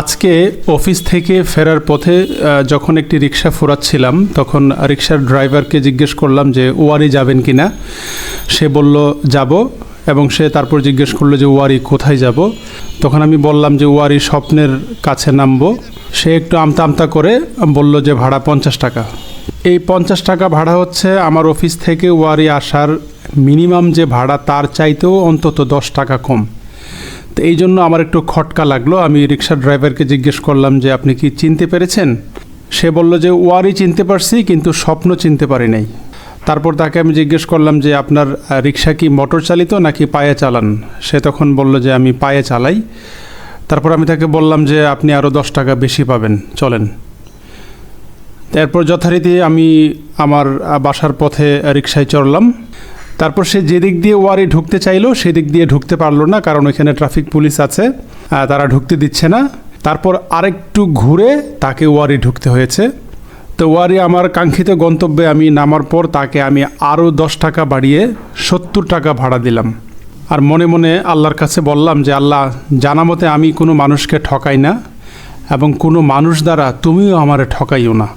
আজকে অফিস থেকে ফেরার পথে যখন একটি রিক্সা ফোরাচ্ছিলাম, তখন রিক্সার ড্রাইভারকে জিজ্ঞেস করলাম যে, ওয়ারি যাবেন কি না? সে বলল, যাব। এবং সে তারপর জিজ্ঞেস করল যে, ওয়ারি কোথায় যাব? তখন আমি বললাম যে, ওয়ারি স্বপ্নের কাছে নামবো। সে একটু আমতা আমতা করে বলল যে, ভাড়া পঞ্চাশ টাকা। এই পঞ্চাশ টাকা ভাড়া হচ্ছে আমার অফিস থেকে ওয়ারি আসার মিনিমাম যে ভাড়া, তার চাইতেও অন্তত দশ টাকা কম। তো এই জন্য আমার একটু খটকা লাগল। আমি রিক্সার ড্রাইভারকে জিজ্ঞেস করলাম যে, আপনি কি চিনতে পেরেছেন? সে বলল যে, ওয়ারই চিনতে পারছি, কিন্তু স্বপ্ন চিনতে পারি নাই। তারপর তাকে আমি জিজ্ঞেস করলাম যে, আপনার রিক্সা কি মোটর চালিত নাকি পায়ে চালান? সে তখন বলল যে, আমি পায়ে চালাই। তারপর আমি তাকে বললাম যে, আপনি আরও দশ টাকা বেশি পাবেন, চলেন। এরপর যথারীতি আমি আমার বাসার পথে রিক্সায় চড়লাম। তারপর সে যেদিক দিয়ে ওয়ারি ঢুকতে চাইলো, সেদিক দিয়ে ঢুকতে পারল না, কারণ ওইখানে ট্রাফিক পুলিশ আছে তারা ঢুকতে দিচ্ছে না। তারপর আরেকটু ঘুরে তাকে ওয়ারি ঢুকতে হয়েছে। তো ওয়ারি আমার কাঙ্ক্ষিত গন্তব্যে আমি নামার পর তাকে আমি আরও দশ টাকা বাড়িয়ে সত্তর টাকা ভাড়া দিলাম। আর মনে মনে আল্লাহর কাছে বললাম যে, আল্লাহ, জানা মতে আমি কোনো মানুষকে ঠকাই না এবং কোনো মানুষ দ্বারা তুমিও আমারে ঠকাইও না।